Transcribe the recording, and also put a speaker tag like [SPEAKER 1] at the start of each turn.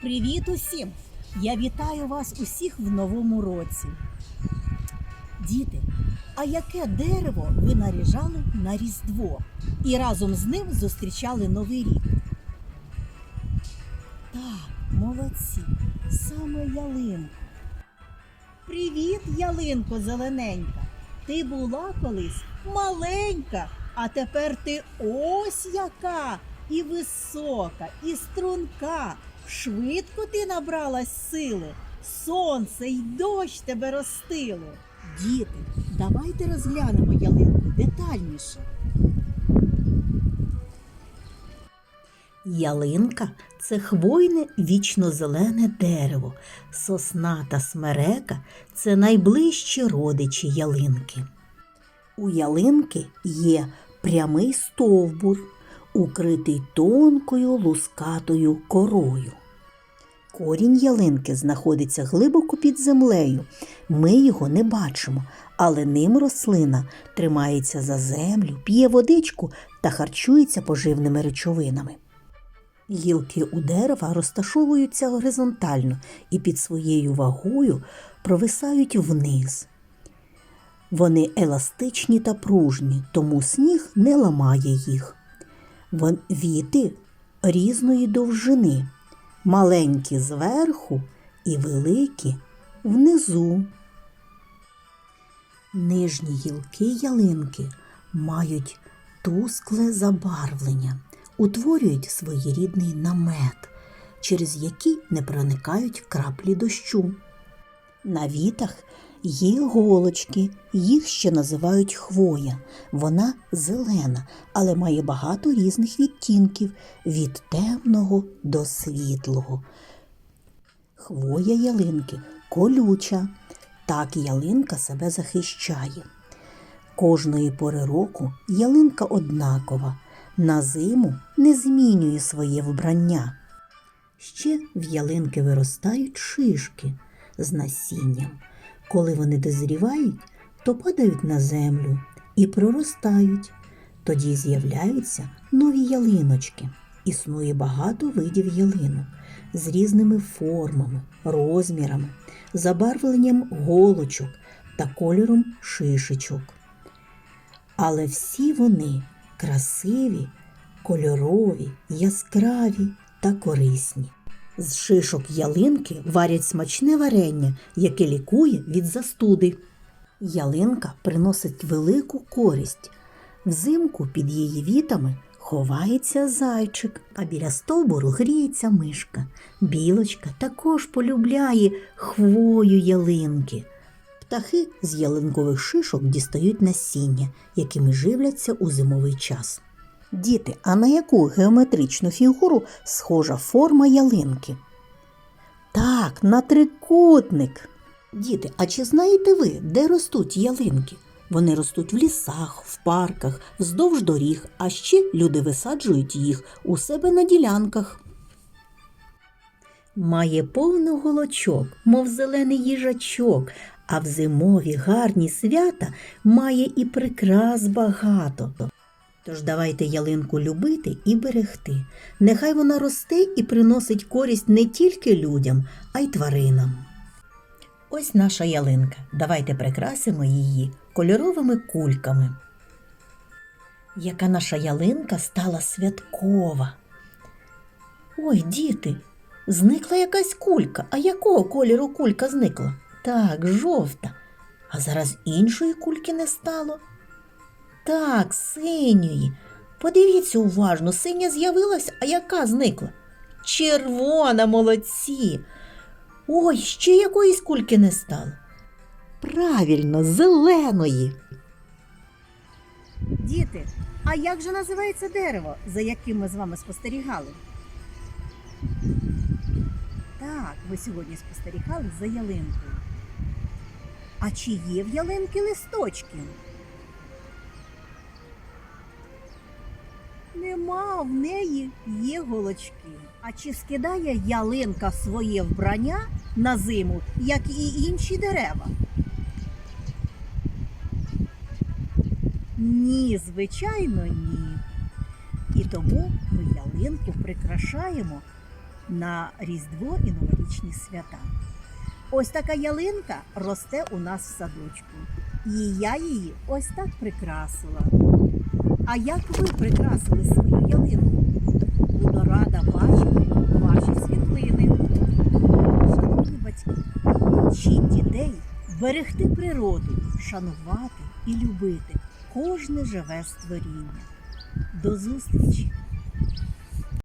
[SPEAKER 1] Привіт усім! Я вітаю вас усіх в новому році. Діти, а яке дерево ви наряжали на Різдво і разом з ним зустрічали Новий рік? Так, молодці, саме ялинку. Привіт, ялинко зелененька. Ти була колись маленька, а тепер ти ось яка і висока, і струнка. Швидко ти набралась сили, сонце й дощ тебе ростило. Діти, давайте розглянемо ялинку детальніше. Ялинка це хвойне вічно-зелене дерево. Сосна та смерека це найближчі родичі ялинки. У ялинки є прямий стовбур, укритий тонкою лускатою корою. Корінь ялинки знаходиться глибоко під землею. Ми його не бачимо, але ним рослина тримається за землю, п'є водичку та харчується поживними речовинами. Гілки у дерева розташовуються горизонтально і під своєю вагою провисають вниз. Вони еластичні та пружні, тому сніг не ламає їх. Віти різної довжини, маленькі зверху і великі внизу. Нижні гілки ялинки мають тускле забарвлення, утворюють своєрідний намет, через який не проникають краплі дощу. На вітах є голочки, їх ще називають хвоя. Вона зелена, але має багато різних відтінків від темного до світлого. Хвоя ялинки колюча. Так ялинка себе захищає. Кожної пори року ялинка однакова. На зиму не змінює своє вбрання. Ще в ялинки виростають шишки з насінням. Коли вони дозрівають, то падають на землю і проростають. Тоді з'являються нові ялиночки. Існує багато видів ялинок з різними формами, розмірами, забарвленням голочок та кольором шишечок. Але всі вони красиві, кольорові, яскраві та корисні. З шишок ялинки варять смачне варення, яке лікує від застуди. Ялинка приносить велику користь. Взимку під її вітами ховається зайчик, а біля стовбуру гріється мишка. Білочка також полюбляє хвою ялинки. Птахи з ялинкових шишок дістають насіння, якими живляться у зимовий час. Діти, а на яку геометричну фігуру схожа форма ялинки? Так, на трикутник. Діти, а чи знаєте ви, де ростуть ялинки? Вони ростуть в лісах, в парках, вздовж доріг, а ще люди висаджують їх у себе на ділянках. Має повно голочок, мов зелений їжачок, а в зимові гарні свята має і прикрас багато. Тож давайте ялинку любити і берегти. Нехай вона росте і приносить користь не тільки людям, а й тваринам. Ось наша ялинка. Давайте прикрасимо її кольоровими кульками. Яка наша ялинка стала святкова. Ой, діти, зникла якась кулька. А якого кольору кулька зникла? Так, жовта. А зараз іншої кульки не стало. Так, синьої. Подивіться уважно, синя з'явилась, а яка зникла? Червона, молодці. Ой, ще якоїсь кульки не стало. Правильно, зеленої. Діти, а як же називається дерево, за яким ми з вами спостерігали? Так, ви сьогодні спостерігали за ялинкою. А чи є в ялинки листочки? Нема в неї є голочки. А чи скидає ялинка своє вбрання на зиму, як і інші дерева? Ні, звичайно, ні. І тому ми ялинку прикрашаємо на Різдво і новорічні свята. Ось така ялинка росте у нас в садочку. І я її ось так прикрасила. А як ви прикрасили свою ялинку? Буду рада бачити ваші світлини. Шановні батьки, вчіть дітей берегти природу, шанувати і любити кожне живе створіння. До зустрічі!